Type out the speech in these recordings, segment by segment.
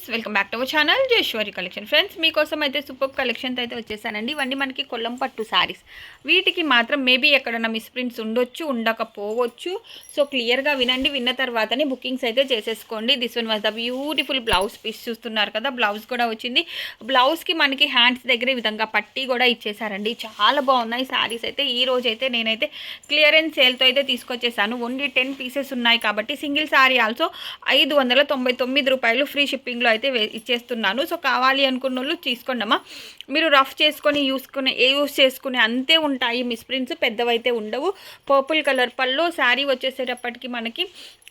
Friends welcome back to our channel జేశ్వరి collection. Friends మీకోసం అయితే super collection అయితే వచ్చేసానండి. ఇవన్నీ మనకి కొల్లం పట్టు శారీస్ వీటికి మాత్రం మేబీ ఎక్కడన్నా మిస్ప్రింట్స్ ఉండొచ్చు ఉండకపోవచ్చు. సో క్లియర్గా వినండి. విన్న తర్వాతనే బుకింగ్స్ అయితే చేసేసుకోండి. This one was the beautiful blouse piece చూస్తున్నారు కదా బ్లౌజ్ కూడా వచ్చింది. బ్లౌజ్కి మనకి హ్యాండ్స్ దగ్గర ఈ విధంగా పట్టీ కూడా ఇచ్చేసారండి. చాలా బాగున్నాయి శారీస్ అయితే. ఈ రోజు అయితే నేనైతే క్లియరెన్స్ సేల్తో అయితే తీసుకొచ్చేసాను. ఓన్లీ టెన్ పీసెస్ ఉన్నాయి కాబట్టి సింగిల్ శారీ ఆల్సో ఐదు వందల తొంభై తొమ్మిది రూపాయలు ఫ్రీ షిప్పింగ్లో అయితే ఇచ్చేస్తున్నాను. సో కావాలి అనుకున్న వాళ్ళు తీసుకోండమ్మా. మీరు రఫ్ చేసుకొని యూస్కునే ఏ యూస్ చేసుకునే అంతే ఉంటాయి మిస్ప్రింట్స్ పెద్దవైతే ఉండవు. పర్పుల్ కలర్ పళ్ళు శారీ వచ్చేసేటప్పటికి మనకి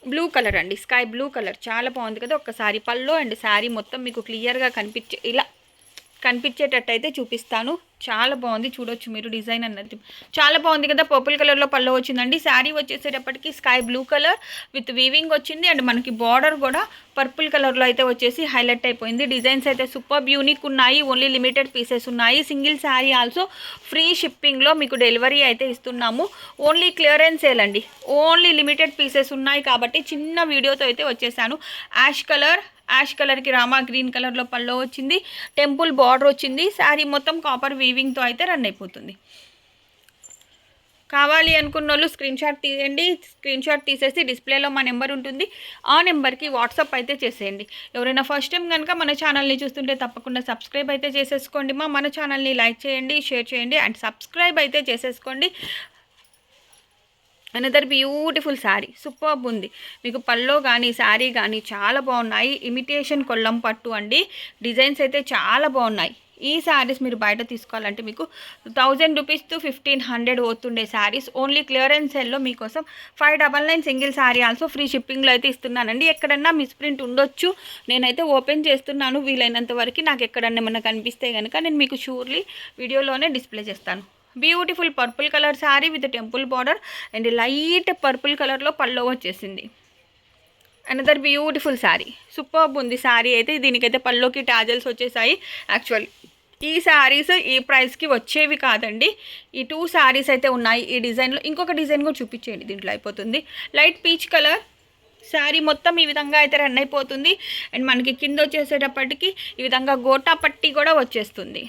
బ్లూ కలర్ అండి. Sky blue colour. చాలా బాగుంది కదా ఒక్కసారి. పళ్ళు అండ్ శారీ మొత్తం మీకు క్లియర్గా కనిపించే ఇలా కనిపించేటట్టు అయితే చూపిస్తాను. చాలా బాగుంది. చూడొచ్చు మీరు డిజైన్ అన్నది. చాలా బాగుంది కదా పర్పుల్ కలర్లో పళ్ళు వచ్చిందండి. శారీ వచ్చేసేటప్పటికి sky blue colour with weaving వచ్చింది. అండ్ మనకి బార్డర్ కూడా పర్పుల్ కలర్లో అయితే వచ్చేసి హైలైట్ అయిపోయింది. డిజైన్స్ అయితే సూపర్ యూనిక్ ఉన్నాయి. ఓన్లీ లిమిటెడ్ పీసెస్ ఉన్నాయి. సింగిల్ శారీ ఆల్సో ఫ్రీ షిప్పింగ్లో మీకు డెలివరీ అయితే ఇస్తున్నాము. ఓన్లీ క్లియరెన్స్ సేల్ అండి ఓన్లీ లిమిటెడ్ పీసెస్ ఉన్నాయి కాబట్టి చిన్న వీడియోతో అయితే వచ్చేసాను. యాష్ కలర్ యాష్ కలర్కి రామా గ్రీన్ కలర్లో పళ్ళు వచ్చింది. టెంపుల్ బార్డర్ వచ్చింది. శారీ మొత్తం కాపర్ వీవింగ్తో అయితే రన్ అయిపోతుంది. కావాలి అనుకున్న వాళ్ళు స్క్రీన్ షాట్ తీయండి. స్క్రీన్ షాట్ తీసేసి డిస్ప్లేలో మా నెంబర్ ఉంటుంది. ఆ నెంబర్కి వాట్సాప్ అయితే చేసేయండి. ఎవరైనా ఫస్ట్ టైం కనుక మన ఛానల్ని చూస్తుంటే తప్పకుండా సబ్స్క్రైబ్ అయితే చేసేసుకోండి. మా మన ఛానల్ని లైక్ చేయండి షేర్ చేయండి అండ్ సబ్స్క్రైబ్ అయితే చేసేసుకోండి. అనదర్ బ్యూటిఫుల్ శారీ సూపర్బ్ ఉంది. మీకు పల్లో కానీ శారీ కానీ చాలా బాగున్నాయి. ఇమిటేషన్ కొల్లం పట్టు అండి. డిజైన్స్ అయితే చాలా బాగున్నాయి. ఈ శారీస్ మీరు బయట తీసుకోవాలంటే మీకు thousand rupees to fifteen hundred పోతుండే శారీస్ ఓన్లీ క్లియరెన్స్ సెల్లో మీకోసం five double nine single sari also free షిప్పింగ్లో అయితే ఇస్తున్నానండి. ఎక్కడన్నా మిస్ప్రింట్ ఉండొచ్చు. నేనైతే ఓపెన్ చేస్తున్నాను. వీలైనంత వరకు నాకు ఎక్కడన్నా ఏమన్నా కనిపిస్తే కనుక నేను మీకు షూర్లీ వీడియోలోనే డిస్ప్లే చేస్తాను. Beautiful purple colour sari with temple border and light purple కలర్లో పల్లో వచ్చేసింది. అనదర్ బ్యూటిఫుల్ శారీ సూపర్బ్ ఉంది శారీ అయితే. దీనికైతే పల్లోకి టాజల్స్ వచ్చేసాయి. యాక్చువల్ ఈ శారీస్ ఈ ప్రైస్కి వచ్చేవి కాదండి. ఈ టూ శారీస్ అయితే ఉన్నాయి. ఈ డిజైన్లో ఇంకొక డిజైన్ కూడా చూపించేయండి. దీంట్లో అయిపోతుంది. లైట్ పీచ్ కలర్ శారీ మొత్తం ఈ విధంగా అయితే రన్ అయిపోతుంది. అండ్ మనకి కింద వచ్చేసేటప్పటికి ఈ విధంగా గోటా పట్టి కూడా వచ్చేస్తుంది.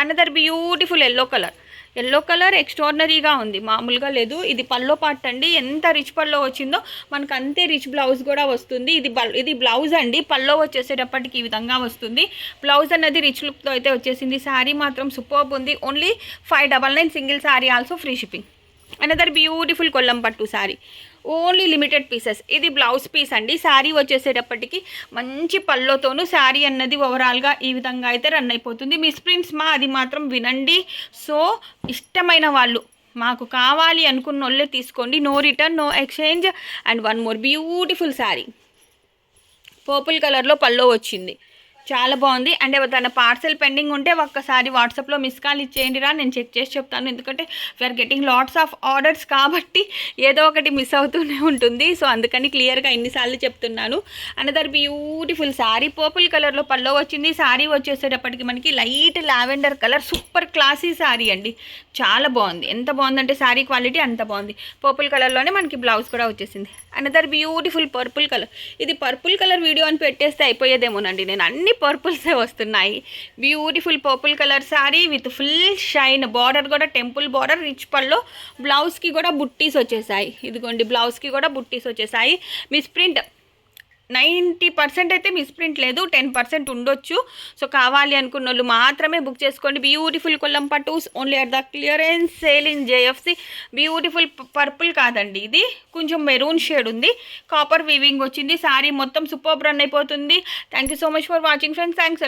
Another beautiful yellow colour yellow colour ఎక్స్ట్రాడినరీగా ఉంది. మామూలుగా లేదు. ఇది పల్లో పార్ట్ అండి. ఎంత రిచ్ పల్లో వచ్చిందో మనకు అంతే రిచ్ బ్లౌజ్ కూడా వస్తుంది. ఇది ఇది బ్లౌజ్ అండి. పల్లో వచ్చేసేటప్పటికి ఈ విధంగా వస్తుంది. బ్లౌజ్ అన్నది రిచ్ లుక్తో అయితే వచ్చేసింది. శారీ మాత్రం సూపర్బ్ ఉంది. Only five double nine single sari also free shipping another beautiful Kollam పట్టు శారీ ఓన్లీ లిమిటెడ్ పీసెస్ ఇది బ్లౌజ్ పీస్ అండి. శారీ వచ్చేసేటప్పటికి మంచి పళ్ళతోనూ శారీ అన్నది ఓవరాల్గా ఈ విధంగా అయితే రన్ అయిపోతుంది. మిస్ ప్రిన్స్ మా అది మాత్రం వినండి. సో ఇష్టమైన వాళ్ళు మాకు కావాలి అనుకున్న వాళ్ళే తీసుకోండి no return no exchange and one more beautiful sari purple కలర్లో పల్లో వచ్చింది. చాలా బాగుంది. అండ్ తన పార్సెల్ పెండింగ్ ఉంటే ఒక్కసారి వాట్సాప్లో మిస్ కాల్ ఇచ్చేయండి రా నేను చెక్ చేసి చెప్తాను. ఎందుకంటే we're getting lots of orders కాబట్టి ఏదో ఒకటి మిస్ అవుతూనే ఉంటుంది. సో అందుకని క్లియర్గా ఎన్నిసార్లు చెప్తున్నాను. అనదర్ బ్యూటిఫుల్ శారీ పర్పుల్ కలర్లో పల్లో వచ్చింది. శారీ వచ్చేసేటప్పటికి మనకి light lavender colour super classy sari అండి. చాలా బాగుంది. ఎంత బాగుందంటే శారీ క్వాలిటీ అంత బాగుంది. పర్పుల్ కలర్లోనే మనకి బ్లౌజ్ కూడా వచ్చేసింది. అనదర్ బ్యూటిఫుల్ పర్పుల్ కలర్ ఇది పర్పుల్ కలర్ వీడియో అని పెట్టేస్తే అయిపోయేదేమోనండి. నేను అన్ని పర్పుల్సే వస్తున్నాయి. Beautiful purple colour sari with full shine border కూడా టెంపుల్ బార్డర్ రిచ్ పల్లో బ్లౌజ్కి కూడా బుట్టీస్ వచ్చేసాయి. ఇదిగోండి బ్లౌజ్కి కూడా బుట్టీస్ వచ్చేసాయి. మిస్ ప్రింట్ నైంటీ పర్సెంట్ అయితే మిస్ప్రింట్ లేదు టెన్ పర్సెంట్ ఉండొచ్చు. సో కావాలి అనుకున్న వాళ్ళు మాత్రమే బుక్ చేసుకోండి beautiful Kollam పటూస్ only at the clearance sale in JFC. Beautiful purple కాదండి ఇది. కొంచెం మెరూన్ షేడ్ ఉంది. కాపర్ వీవింగ్ వచ్చింది. శారీ మొత్తం సూపర్ రన్ అయిపోతుంది. Thank you so much for watching friends. Thanks